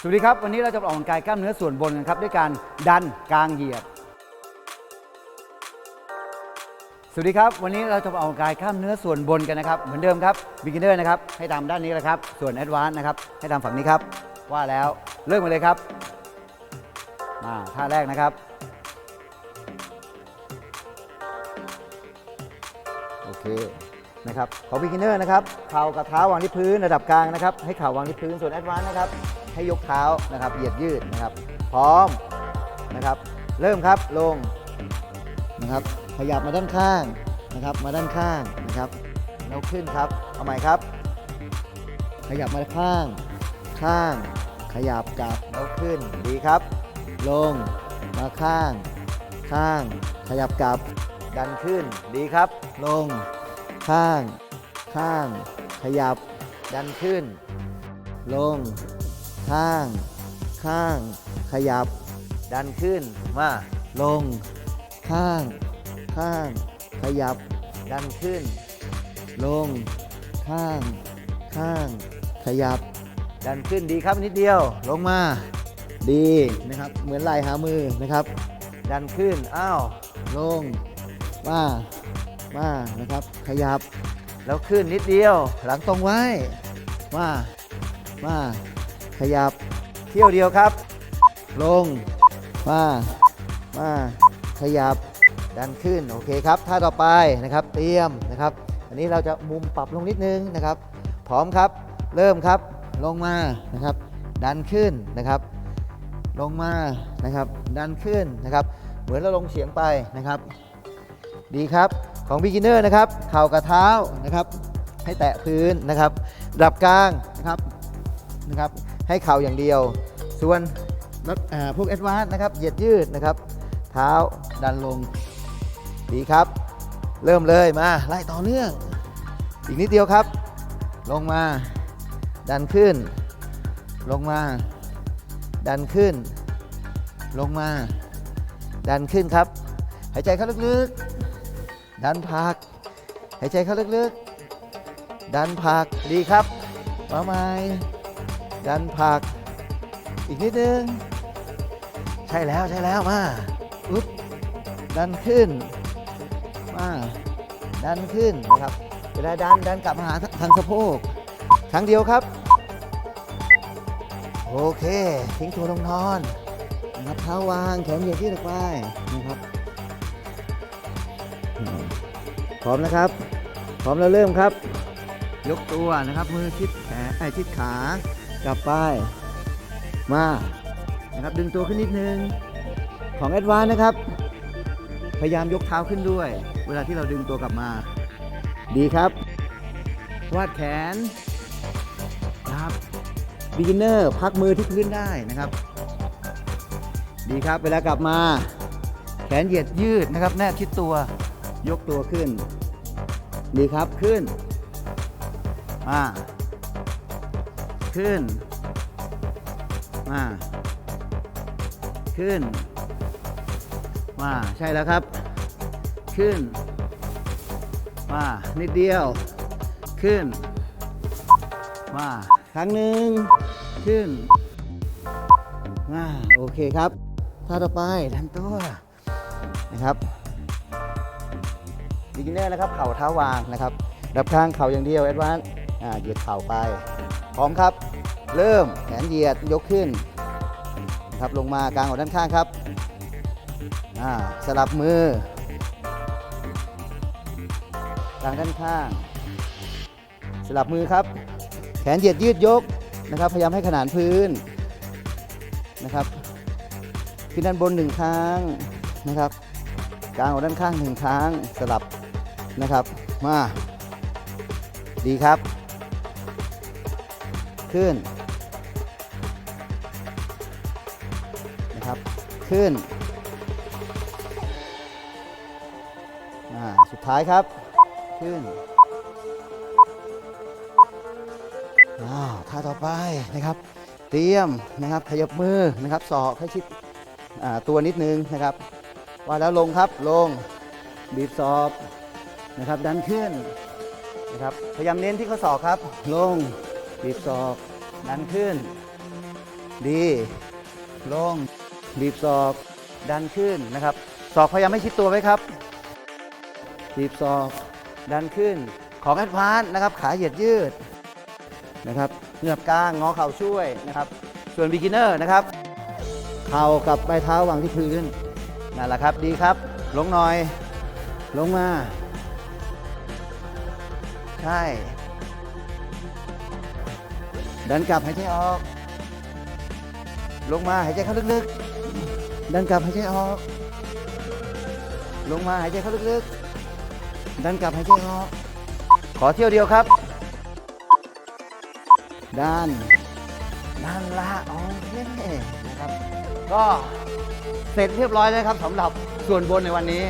สวัสดีครับ วันนี้เราจะออกกำลังกายกล้ามเนื้อส่วนบนกันครับ ด้วยการดันกลางเหยียด สวัสดีครับ วันนี้เราจะออกกำลังกายกล้ามเนื้อส่วนบนกันนะครับ เหมือนเดิมครับ beginner นะครับ ให้ตามด้านนี้เลยครับ ส่วน advanced นะครับ ให้ตามฝั่งนี้ครับ ว่าแล้วเริ่มกันเลยครับมาท่าแรกนะครับ โอเคนะครับของ beginner นะครับเข่ากับเท้าวางที่พื้นระดับกลางนะครับ ให้เข่าวางที่พื้นส่วน advanced นะครับ ให้ยกเท้านะครับ เหยียดยืดนะครับ พร้อมนะครับ เริ่มครับลงนะครับ ขยับมาด้านข้างนะครับ มาด้านข้างนะครับแล้วขึ้นครับเอาใหม่ครับ ขยับมาข้าง ข้าง ขยับกลับแล้วขึ้นดีครับ ลงมาข้าง ข้าง ขยับกลับ ดันขึ้นดีครับ ลง ข้าง ข้าง ขยับ ดันขึ้น ลง ข้าง ข้าง ขยับ ดันขึ้นมา ลง ข้าง ข้าง ขยับ ดันขึ้น ลง ข้าง ข้าง ขยับ ดันขึ้นดีครับนิดเดียว ลงมา ดีนะครับ เหมือนไหลหามือนะครับ ดันขึ้น อ้าว ลง มา มานะครับ ขยับ แล้วขึ้นนิดเดียว หลังตรงไว้ มา มา ขยับ เที่ยวเดียวครับ ลง มา มา ขยับ ดันขึ้น โอเคครับ ท่าต่อไปนะครับ เตรียมนะครับ อันนี้เราจะมุมปรับลงนิดนึงนะครับ พร้อมครับ เริ่มครับ ลงมา นะครับ ดันขึ้นนะครับ ลงมา นะครับ ดันขึ้นนะครับ เหมือนเราลงเฉียงไปนะครับ ดีครับ ของ beginner นะครับ เข่ากับเท้านะครับ ให้แตะพื้นนะครับระดับกลางนะครับนะครับ ให้เข่าอย่างเดียว ส่วนพวก advance นะครับเหยียดยืดนะครับ เท้าดันลง ดีครับ เริ่มเลยมาไล่ต่อเนื่อง อีกนิดเดียวครับ ลงมา ดันขึ้น ลงมา ดันขึ้น ลงมา ดันขึ้นครับ หายใจเข้าลึกๆ ดันพัก หายใจเข้าลึกๆ ดันพักดีครับมาใหม่ ดันพัก อีกนิดนึง ใช่แล้วใช่แล้วมาอุ๊บดันขึ้น มาดันขึ้นนะครับ เวลาดันดันกลับมาหาทางสะโพกครั้งเดียวครับ โอเค ทิ้งตัวลงนอนนะครับเท้าวางแขนเหยียดที่ตะไปนะครับพร้อมนะครับ พร้อมแล้วเริ่มครับ ยกตัวนะครับมือชิดแขนไอ้ยชิดขา กลับไป มานะครับดึงตัวขึ้นนิดนึง ของแอดวานนะครับ พยายามยกเท้าขึ้นด้วย เวลาที่เราดึงตัวกลับมา ดีครับ วาดแขนนะครับ beginner พักมือที่พื้นได้นะครับ ดีครับเวลากลับมา แขนเหยียดยืดนะครับ แนบชิดตัวยกตัวขึ้น ดีครับขึ้นมา ขึ้น มา ขึ้น มา ใช่แล้วครับ ขึ้น มา นิดเดียว ขึ้น มา ครั้งหนึ่ง ขึ้น มา โอเคครับ ท่าต่อไปดันตัว นะครับ beginner นะครับ เข่าเท้าวางนะครับ ดับข้างเข่าอย่างเดียวแอดวานอ่าเหยียดเข่าไป พร้อมครับ เริ่มแขนเหยียดยกขึ้นนะครับลงมากลางออกด้านข้างครับอ่าสลับมือกลางด้านข้าง สลับมือครับ แขนเหยียดยืดยกนะครับ พยายามให้ขนานพื้นนะครับขึ้นด้านบนหนึ่งครั้งนะครับกลางออกด้านข้างหนึ่งครั้งสลับนะครับ มา ดีครับ ขึ้นนะครับขึ้นอ่าสุดท้ายครับขึ้นอ้าวท่าต่อไปนะครับ เตรียมนะครับขยับมือนะครับศอกให้ชิดตัวนิดนึงนะครับ ว่าแล้วลงครับลงบีบศอกนะครับดันขึ้นนะครับพยายามเน้นที่ข้อศอกครับ ลง บีบศอก ดันขึ้น ดี ลง บีบศอก ดันขึ้นนะครับ ศอกพยายามไม่ชิดตัวไว้ครับ บีบศอก ดันขึ้น ของแอดวานนะครับ ขาเหยียดยืดนะครับ เหงือบกลางงอเข่าช่วยนะครับ ส่วน beginner นะครับ เข่ากับปลายเท้าวางที่พื้น นั่นแหละครับ ดีครับ ลงหน่อย ลงมา ใช่ ดันกลับหายใจออก ลงมาหายใจเข้าลึกๆ ดันกลับหายใจออก ลงมาหายใจเข้าลึกๆ ดันกลับหายใจออก ขอเที่ยวเดียวครับดันดันละโอเคนะครับ ก็เสร็จเรียบร้อยแล้วครับสำหรับส่วนบนในวันนี้